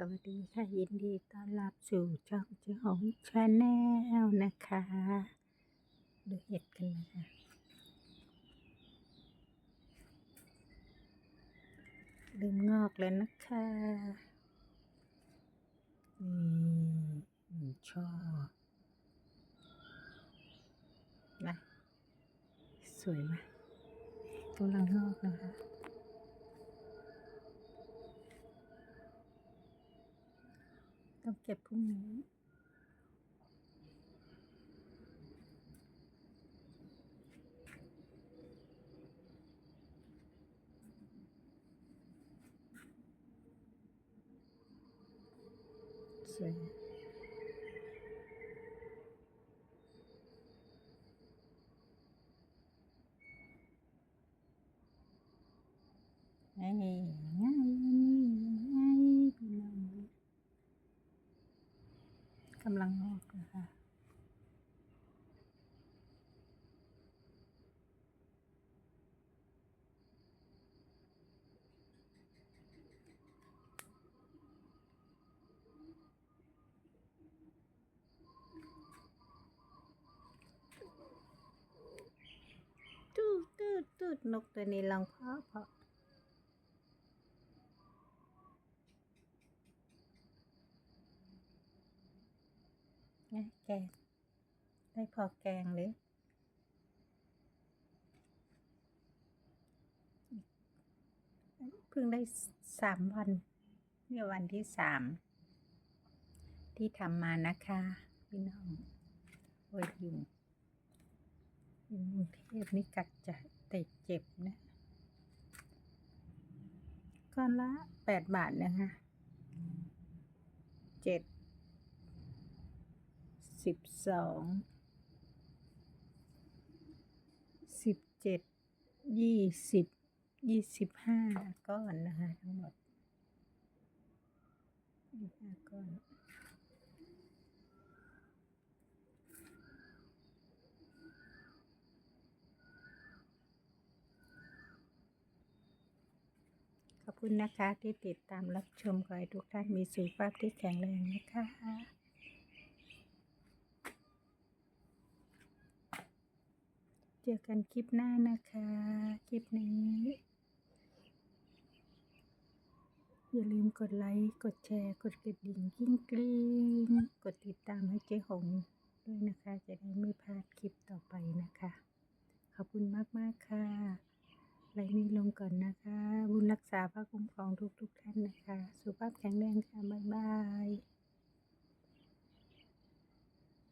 สวัสดีค่ะ ยินดีต้อนรับสู่ช่องเจ้าของชาแนลนะคะ ดูเห็ดกันนะคะเริ่มงอกแล้วนะคะนี่ช่อนะสวยไหมกำลังงอกนะคะ ต้องเก็บพรุ่งนี้สวยไงไงไงไงพี่น้อง กำลังงอกนะคะตูดตูดตูดนกตัวนี้ลองเพาะเพาะ ไงแกงได้พอแกงหรือเพิ่งได้สามวันนี่วันที่สามที่ทำมานะคะพี่น้องโอ้ยยุงอยู่กรุงเทพนี่กัดจะติดเจ็บนะก้อนละแปดบาทนะคะเจ็ด สิบสองสิบเจ็ดยี่สิบยี่สิบห้าก้อนนะคะทั้งหมดห้าก้อนขอบคุณนะคะที่ติดตามรับชมขอให้ทุกท่านมีสุขภาพที่แข็งแรงนะคะ จอกันคลิปหน้านะคะ คลิปนี้ อย่าลืมกดไลค์ กดแชร์ กดกระดิ่งกิ้งกลิ้งกดติดตามให้เจ๊หงด้วยนะคะ จะได้ไม่พลาดคลิปต่อไปนะคะ ขอบคุณมาก ๆ ค่ะไลน์นี้ลงก่อนนะคะ บุญรักษาพระคุ้มครองทุก ๆทท่านนะคะ สุขภาพแข็งแรงค่ะ บ๊ายบาย